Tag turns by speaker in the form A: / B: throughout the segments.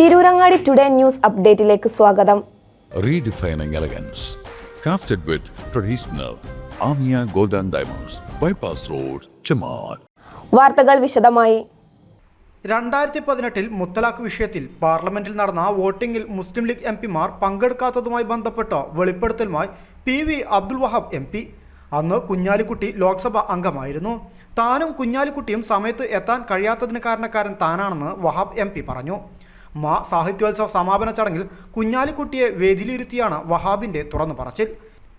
A: Tirurangadi today news അപ്ഡേറ്റിലേക്ക് സ്വാഗതം.
B: Redefining elegance crafted with traditional Amiya golden diamonds bypass road ചമാർ
A: വാർത്തകൾ വിശദമായി.
C: രണ്ടായിരത്തി പതിനെട്ടിൽ മുത്തലാഖ് വിഷയത്തിൽ പാർലമെന്റിൽ നടന്ന വോട്ടിംഗിൽ മുസ്ലിം ലീഗ് എം പിമാർ പങ്കെടുക്കാത്തതുമായി ബന്ധപ്പെട്ട വെളിപ്പെടുത്തലുമായി P V Abdul Wahab M P. അന്ന് കുഞ്ഞാലിക്കുട്ടി ലോക്സഭ അംഗമായിരുന്നു. താനും കുഞ്ഞാലിക്കുട്ടിയും സമയത്ത് എത്താൻ കഴിയാത്തതിന് കാരണക്കാരൻ താനാണെന്ന് വഹാബ് എം പി പറഞ്ഞു. മാ സാഹിത്യോത്സവ സമാപന ചടങ്ങിൽ കുഞ്ഞാലിക്കുട്ടിയെ വേദിയിലിരുത്തിയാണ് വഹാബിന്റെ തുറന്നു പറച്ചിൽ.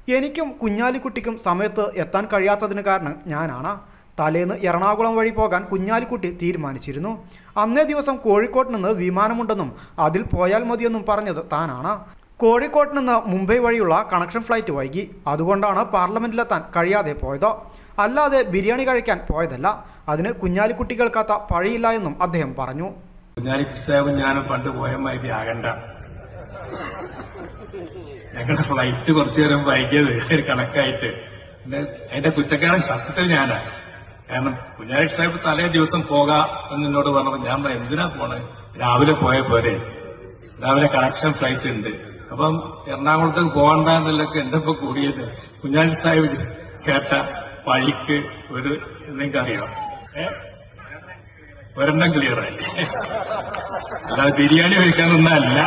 C: എനിക്കും കുഞ്ഞാലിക്കുട്ടിക്കും സമയത്ത് എത്താൻ കഴിയാത്തതിന് കാരണം ഞാനാണ്. തലേന്ന് എറണാകുളം വഴി പോകാൻ കുഞ്ഞാലിക്കുട്ടി തീരുമാനിച്ചിരുന്നു. അന്നേ ദിവസം കോഴിക്കോട്ട് നിന്ന് വിമാനമുണ്ടെന്നും അതിൽ പോയാൽ മതിയെന്നും പറഞ്ഞത് താനാണ്. കോഴിക്കോട്ട് നിന്ന് മുംബൈ വഴിയുള്ള കണക്ഷൻ ഫ്ലൈറ്റ് വൈകി. അതുകൊണ്ടാണ് പാർലമെന്റിലെത്താൻ കഴിയാതെ പോയത്. അല്ലാതെ ബിരിയാണി കഴിക്കാൻ പോയതല്ല. അതിന് കുഞ്ഞാലിക്കുട്ടി കേൾക്കാത്ത പഴിയില്ല എന്നും അദ്ദേഹം പറഞ്ഞു.
D: കുഞ്ഞാലി സാഹിബ് ഞാനും പണ്ട് പോയ മാതിരി ആകണ്ട ഞങ്ങളുടെ ഫ്ലൈറ്റ് കുറച്ചു നേരം വൈകിയത് കണക്കായിട്ട്. എന്റെ കുറ്റക്കാരൻ സത്യത്തിൽ ഞാനാ. കാരണം കുഞ്ഞാലി സാഹിബ് തലേ ദിവസം പോകാം എന്ന് എന്നോട് പറഞ്ഞപ്പോൾ ഞാൻ പറഞ്ഞു, എന്തിനാ പോണേ? രാവിലെ പോയ പോരെ. രാവിലെ കണക്ഷൻ ഫ്ലൈറ്റ് ഉണ്ട്. അപ്പം എറണാകുളത്തേക്ക് പോകണ്ട എന്നുള്ളൊക്കെ ഇപ്പൊ കൂടിയത് കുഞ്ഞാലി സാഹിബ് കേട്ട വഴിക്ക് ഒരു നിങ്ങൾക്ക് അറിയാം ഒരെണ്ണം ക്ലിയർ ആയി അല്ലാതെ ബിരിയാണി കഴിക്കാനൊന്നല്ല